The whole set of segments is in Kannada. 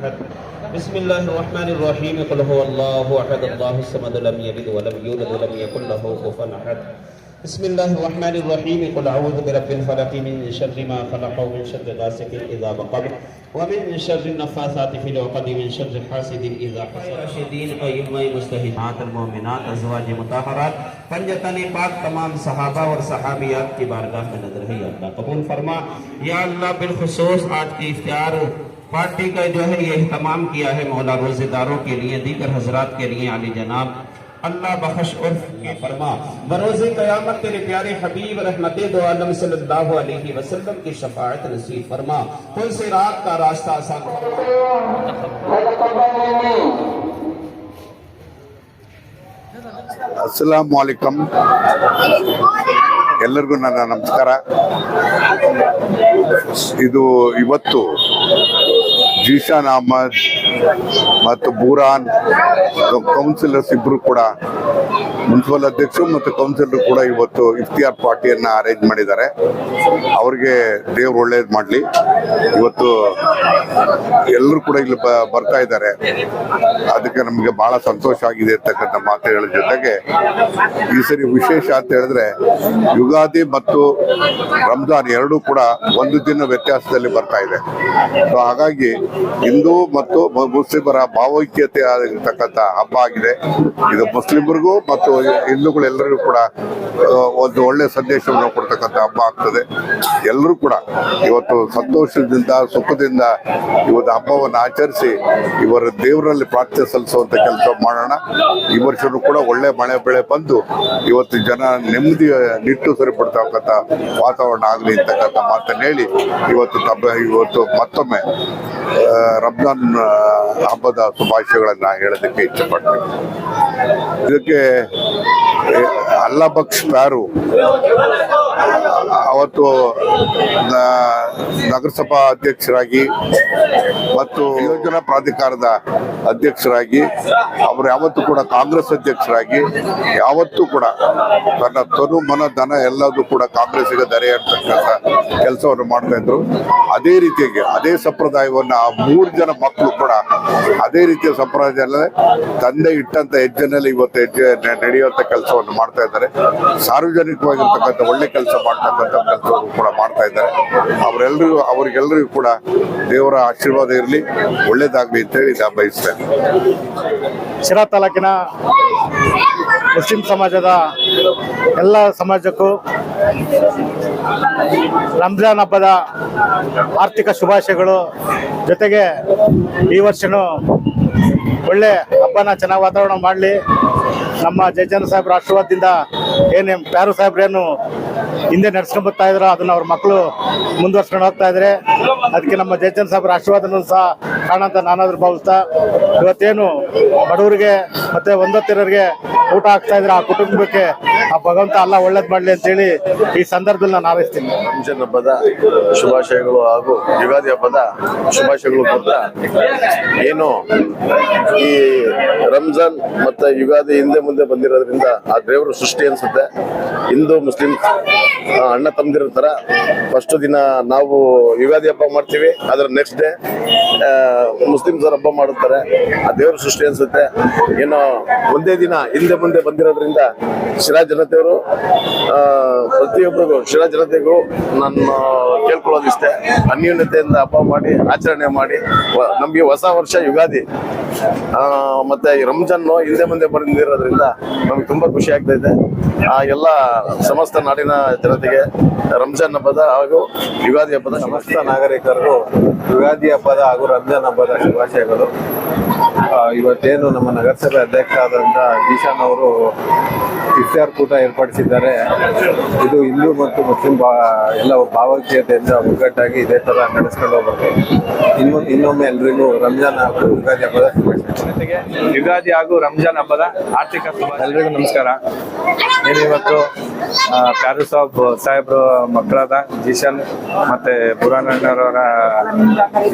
بسم اللہ الرحمن الرحیم. قل هو اللہ احد. اللہ الصمد لم يلد ولم یولد ولم يكن له كفوا احد. بسم اللہ الرحمن الرحیم. قل اعوذ برب الفلق من شر ما خلق ومن شر غاسق اذا وقب ومن شر النفاثات في العقد من شر حاسد اذا حسد. راشدين ايما المستهدات المؤمنات ازواج مطهرات پنجتن پاک تمام صحابہ اور صحابیات کی بارگاہ میں نظر ہے اللہ قبول فرما. یا اللہ بالخصوص آج کی افتیار پارٹی کا جو ہے یہ اہتمام کیا ہے مولا روزے داروں کے لیے، دیگر حضرات کے لیے علی جناب، اللہ بخش عرف کے فرما۔ بروز قیامت تیرے پیارے حبیب، رحمت دو عالم صلی اللہ علیہ وسلم کی شفاعت نصیب فرما۔ کل سے رات کا راستہ آسان السلام علیکم۔ ಎಲ್ಲರಿಗೂ ನನ್ನ ನಮಸ್ಕಾರ. ಇದು ಇವತ್ತು ಜೀಶಾನ್ ಅಹಮದ್ ಮತ್ತು ಬೂರಾನ್ ಕೌನ್ಸಿಲರ್ಸ್ ಇಬ್ರು ಕೂಡ ಮುನ್ಸಿಪಲ್ ಅಧ್ಯಕ್ಷರು ಮತ್ತು ಕೌನ್ಸಿಲರ್ ಕೂಡ ಇವತ್ತು ಇಫ್ತಿಯಾರ್ ಪಾರ್ಟಿಯನ್ನ ಅರೇಂಜ್ ಮಾಡಿದ್ದಾರೆ. ಅವ್ರಿಗೆ ದೇವ್ರು ಒಳ್ಳೇದು ಮಾಡಲಿ. ಇವತ್ತು ಎಲ್ಲರೂ ಕೂಡ ಇಲ್ಲಿ ಬರ್ತಾ ಇದ್ದಾರೆ. ಅದಕ್ಕೆ ನಮಗೆ ಬಹಳ ಸಂತೋಷ ಆಗಿದೆ ಅಂತಕ್ಕಂಥ ಮಾತುಗಳ ಜೊತೆಗೆ ಈ ಸರಿ ವಿಶೇಷ ಅಂತ ಹೇಳಿದ್ರೆ ಯುಗಾದಿ ಮತ್ತು ರಂಜಾನ್ ಎರಡೂ ಕೂಡ ಒಂದು ದಿನ ವ್ಯತ್ಯಾಸದಲ್ಲಿ ಬರ್ತಾ ಇದೆ. ಸೊ ಹಾಗಾಗಿ ಹಿಂದೂ ಮತ್ತು ಮುಸ್ಲಿಮರ ಭಾವೈಕ್ಯತೆ ಆಗಿರ್ತಕ್ಕಂಥ ಹಬ್ಬ ಆಗಿದೆ. ಇದು ಮುಸ್ಲಿಮರಿಗೂ ಮತ್ತು ಹಿಂದೂಗಳೆಲ್ಲರಿಗೂ ಕೂಡ ಒಂದು ಒಳ್ಳೆ ಸಂದೇಶವನ್ನು ಕೊಡ್ತಕ್ಕಂಥ ಹಬ್ಬ ಆಗ್ತದೆ. ಎಲ್ಲರೂ ಕೂಡ ಇವತ್ತು ಸಂತೋಷದಿಂದ, ಸುಖದಿಂದ ಇವತ್ತು ಹಬ್ಬವನ್ನು ಆಚರಿಸಿ ಇವರ ದೇವರಲ್ಲಿ ಪ್ರಾರ್ಥನೆ ಸಲ್ಲಿಸುವಂತ ಕೆಲಸ ಮಾಡೋಣ. ಈ ವರ್ಷನೂ ಕೂಡ ಒಳ್ಳೆ ಮಳೆ ಬೆಳೆ ಬಂದು ಇವತ್ತು ಜನ ನೆಮ್ಮದಿ ನಿಟ್ಟು ಸರಿಪಡ್ತಕ್ಕಂಥ ವಾತಾವರಣ ಆಗಲಿ ಅಂತಕ್ಕಂಥ ಮಾತನ್ನು ಹೇಳಿ ಇವತ್ತು ಇವತ್ತು ಮತ್ತೊಮ್ಮೆ ರಂಜಾನ್ ಹಬ್ಬದ ಶುಭಾಶಯಗಳನ್ನ ಹೇಳೋದಕ್ಕೆ ಇಚ್ಛೆಪಡ್ತೀನಿ ಇದಕ್ಕೆ ಅಲ್ಲಾ ಬಕ್ಷ್ ಪ್ಯಾರು ಅವತ್ತು ನಗರಸಭಾ ಅಧ್ಯಕ್ಷರಾಗಿ ಮತ್ತು ಯೋಜನಾ ಪ್ರಾಧಿಕಾರದ ಅಧ್ಯಕ್ಷರಾಗಿ, ಅವರು ಯಾವತ್ತೂ ಕೂಡ ಕಾಂಗ್ರೆಸ್ ಅಧ್ಯಕ್ಷರಾಗಿ, ಯಾವತ್ತೂ ಕೂಡ ತನ್ನ ತನು ಮನ ಧನ ಎಲ್ಲದೂ ಕೂಡ ಕಾಂಗ್ರೆಸ್ಸಿಗೆ ದರೆ ಕೆಲಸವನ್ನು ಮಾಡ್ತಾ ಇದ್ರು. ಅದೇ ರೀತಿಯಾಗಿ, ಅದೇ ಸಂಪ್ರದಾಯವನ್ನು ಆ ಮೂರು ಜನ ಮಕ್ಕಳು ಕೂಡ ಅದೇ ರೀತಿಯ ಸಂಪ್ರದಾಯದಲ್ಲೇ ತಂದೆ ಇಟ್ಟಂತ ಹೆಜ್ಜೆನಲ್ಲಿ ಇವತ್ತು ಹೆಜ್ಜೆ ನಡೆಯುವಂಥ ಕೆಲಸವನ್ನು ಮಾಡ್ತಾ ಇದ್ದಾರೆ. ಸಾರ್ವಜನಿಕವಾಗಿರ್ತಕ್ಕಂಥ ಒಳ್ಳೆ ಕೆಲಸ ಮಾಡ್ತಕ್ಕಂಥ ಕೆಲಸವನ್ನು ಕೂಡ ಮಾಡ್ತಾ ಇದ್ದಾರೆ. ಅವರೆಲ್ಲರಿಗೂ ಅವರಿಗೆಲ್ಲರಿಗೂ ಕೂಡ ದೇವರ ಆಶೀರ್ವಾದ ಇರಲಿ. ಒಳ್ಳೇದಾಗಲಿ ಅಂತೇಳಿ ನಾನು ಬಯಸ್ತೇನೆ. ಶಿರಾ ತಾಲೂಕಿನ ಮುಸ್ಲಿಂ ಸಮಾಜದ ಎಲ್ಲ ಸಮಾಜಕ್ಕೂ ರಂಜಾನ್ ಹಬ್ಬದ ಆರ್ಥಿಕ ಶುಭಾಶಯಗಳು. ಜೊತೆಗೆ ಈ ವರ್ಷನೂ ಒಳ್ಳೆ ಹಬ್ಬನ ಚೆನ್ನಾಗಿ ವಾತಾವರಣ ಮಾಡಲಿ. ನಮ್ಮ ಜಯಚಂದ್ರ ಸಾಹೇಬ್ರ ಆಶೀರ್ವಾದದಿಂದ ಏನು ಪ್ಯಾರು ಸಾಹೇಬ್ರೇನು ಹಿಂದೆ ನಡ್ಸ್ಕೊಂಡ್ ಬರ್ತಾ ಇದ್ರು ಅದನ್ನ ಅವ್ರ ಮಕ್ಕಳು ಮುಂದುವರ್ಸ್ಕೊಂಡು ಹೋಗ್ತಾ ಇದ್ರೆ ಅದಕ್ಕೆ ನಮ್ಮ ಜಯಚಂದ್ರ ಸಾಹೇಬ್ರ ಆಶೀರ್ವಾದನೂ ಸಹ ಕಾರಣ ಅಂತ ನಾನಾದ್ರೂ ಭಾವಿಸ್ತಾ ಇವತ್ತೇನು ಬಡವರಿಗೆ ಮತ್ತೆ ಒಂದೊತ್ತಿರೋರಿಗೆ ಊಟ ಹಾಕ್ತಾ ಇದ್ರೆ ಆ ಕುಟುಂಬಕ್ಕೆ ಆ ಭಗವಂತ ಅಲ್ಲ, ಒಳ್ಳೇದ್ ಮಾಡ್ಲಿ ಅಂತೇಳಿ ಈ ಸಂದರ್ಭದಲ್ಲಿ ನಾನು ಹಾರೈಸ್ತೀನಿ. ರಂಜಾನ್ ಹಬ್ಬದ ಶುಭಾಶಯಗಳು ಹಾಗೂ ಯುಗಾದಿ ಹಬ್ಬದ ಶುಭಾಶಯಗಳು ಕೊಡ್ತಾ ಏನು ಈ ರಂಜಾನ್ ಮತ್ತೆ ಯುಗಾದಿ ಹಿಂದೆ ಮುಂದೆ ಬಂದಿರೋದ್ರಿಂದ ಆ ದೇವರು ಸೃಷ್ಟಿ ಅನ್ಸುತ್ತೆ. ಹಿಂದೂ, ಮುಸ್ಲಿಂ ಅಣ್ಣ ತಮ್ಮದಿರ್ತಾರ ತರ ಫಸ್ಟ್ ದಿನ ನಾವು ಯುಗಾದಿ ಹಬ್ಬ ಮಾಡ್ತೀವಿ. ಅದ್ರ ನೆಕ್ಸ್ಟ್ ಡೇ ಮುಸ್ಲಿಮ್ಸ್ ಅವ್ರ ಹಬ್ಬ ಮಾಡುತ್ತಾರೆ. ಆ ದೇವ್ರ ಸೃಷ್ಟಿ ಅನ್ಸುತ್ತೆ. ಏನೋ ಒಂದೇ ದಿನ ಹಿಂದೆ ಮುಂದೆ ಬಂದಿರೋದ್ರಿಂದ ಶಿರಾ ಜನತೆಯವರು ಪ್ರತಿಯೊಬ್ಬರಿಗೂ ಶಿರಾ ಜನತೆಗೂ ನಾನು ಕೇಳ್ಕೊಳ್ಳೋದಿಷ್ಟೇ. ಅನ್ಯೂನ್ಯತೆಯಿಂದ ಹಬ್ಬ ಮಾಡಿ, ಆಚರಣೆ ಮಾಡಿ ನಮಗೆ ಹೊಸ ವರ್ಷ ಯುಗಾದಿ. ಮತ್ತೆ ರಂಜಾನ್ ಹಿಂದೆ ಮುಂದೆ ಬಂದಿರೋದ್ರಿಂದ ನಮ್ಗೆ ತುಂಬಾ ಖುಷಿ ಆಗ್ತಾ ಇದೆ. ಆ, ಎಲ್ಲ ಸಮಸ್ತ ನಾಡಿನ ಜನತೆಗೆ ರಂಜಾನ್ ಹಬ್ಬದ ಹಾಗೂ ಯುಗಾದಿ ಹಬ್ಬದ ಸಮಸ್ತ ನಾಗರಿಕರು ಯುಗಾದಿ ಹಬ್ಬದ ಹಾಗೂ ರಂಜಾನ್ ಹಬ್ಬದ ಶುಭಾಶಯಗಳು. ಇವತ್ತೇನು ನಮ್ಮ ನಗರಸಭೆ ಅಧ್ಯಕ್ಷ ಆದಂತ ಈಶಾನ್ ಅವರು ಇಫ್ತಾರ್ ಕೂಟ ಏರ್ಪಡಿಸಿದ್ದಾರೆ. ಇದು ಹಿಂದೂ ಮತ್ತು ಮುಸ್ಲಿಂ ಬಾ ಎಲ್ಲ ಭಾವೈಕ್ಯತೆಯಿಂದ ಒಗ್ಗಟ್ಟಾಗಿ ಇದೇ ತರ ನಡೆಸ್ಕೊಂಡು ಹೋಗ್ಬೇಕು. ಇನ್ನು ಇನ್ನೊಮ್ಮೆ ಎಲ್ರಿಗೂ ರಂಜಾನ್ ಹಾಗೂ ಯುಗಾದಿ ಹಬ್ಬದ ಜೊತೆಗೆ ಯುಗಾದಿ ಹಾಗೂ ರಂಜಾನ್ ಹಬ್ಬದ ಆರ್ಥಿಕ ಎಲ್ರಿಗೂ ನಮಸ್ಕಾರ. ಇವತ್ತು ಪ್ಯಾರು ಸಾಬ್ ಸಾಹೇಬ್ರು ಮಕ್ಕಳಾದ ಜಿಶನ್ ಮತ್ತೆ ಬುರಾನಣ್ಣರವರ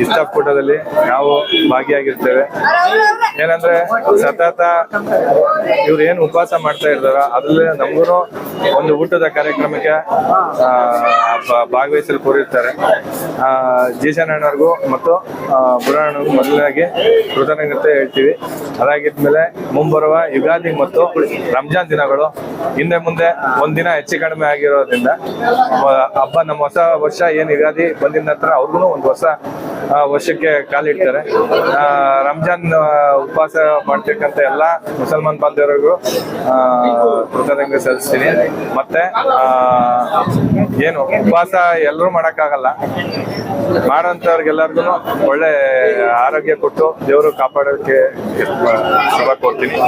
ಇಷ್ಟಕೂಟದಲ್ಲಿ ನಾವು ಭಾಗಿಯಾಗಿರ್ತೇವೆ. ಏನಂದ್ರೆ ಸತತ ಇವ್ರು ಏನು ಉಪವಾಸ ಮಾಡ್ತಾ ಇರ್ತಾರ ಅದ್ರಲ್ಲಿ ನಮಗೂ ಒಂದು ಊಟದ ಕಾರ್ಯಕ್ರಮಕ್ಕೆ ಭಾಗವಹಿಸಲು ಕೋರಿರ್ತಾರೆ ಆ, ಜೀಶನ್ ಮತ್ತು ಬುರಾಣಗೂ ಮೊದಲಾಗಿ ಕೃತಜ್ಞತೆ ಹೇಳ್ತೀವಿ. ಅದಾಗಿದ್ಮೇಲೆ ಮುಂಬರುವ ಯುಗಾದಿ ಮತ್ತು ರಂಜಾನ್ ದಿನಗಳು ಹಿಂದೆ ಮುಂದೆ ಒಂದಿನ ಹೆಚ್ಚು ಕಡಿಮೆ ಆಗಿರೋದ್ರಿಂದ ಹಬ್ಬ ನಮ್ಮ ಹೊಸ ವರ್ಷ ಏನ್ ಯುಗಾದಿ ಬಂದಿದ ನಂತರ ಅವ್ರಿಗೂ ಒಂದು ಹೊಸ ವರ್ಷಕ್ಕೆ ಕಾಲಿಡ್ತಾರೆ. ರಂಜಾನ್ ಉಪವಾಸ ಮಾಡ್ತಕ್ಕಂಥ ಎಲ್ಲಾ ಮುಸಲ್ಮಾನ್ ಬಾಂಧವರಿಗೂ ಆ, ಕೃತಜ್ಞತೆ ಸಲ್ಲಿಸ್ತೀನಿ. ಮತ್ತೆ ಏನು ಉಪವಾಸ ಎಲ್ಲರೂ ಮಾಡೋಕ್ಕಾಗಲ್ಲ. ಮಾಡೋಂಥವ್ರಿಗೆಲ್ಲರಿಗೂ ಒಳ್ಳೆ ಆರೋಗ್ಯ ಕೊಟ್ಟು ದೇವರು ಕಾಪಾಡೋಕ್ಕೆ ಶುಭ ಕೋರ್ತೀನಿ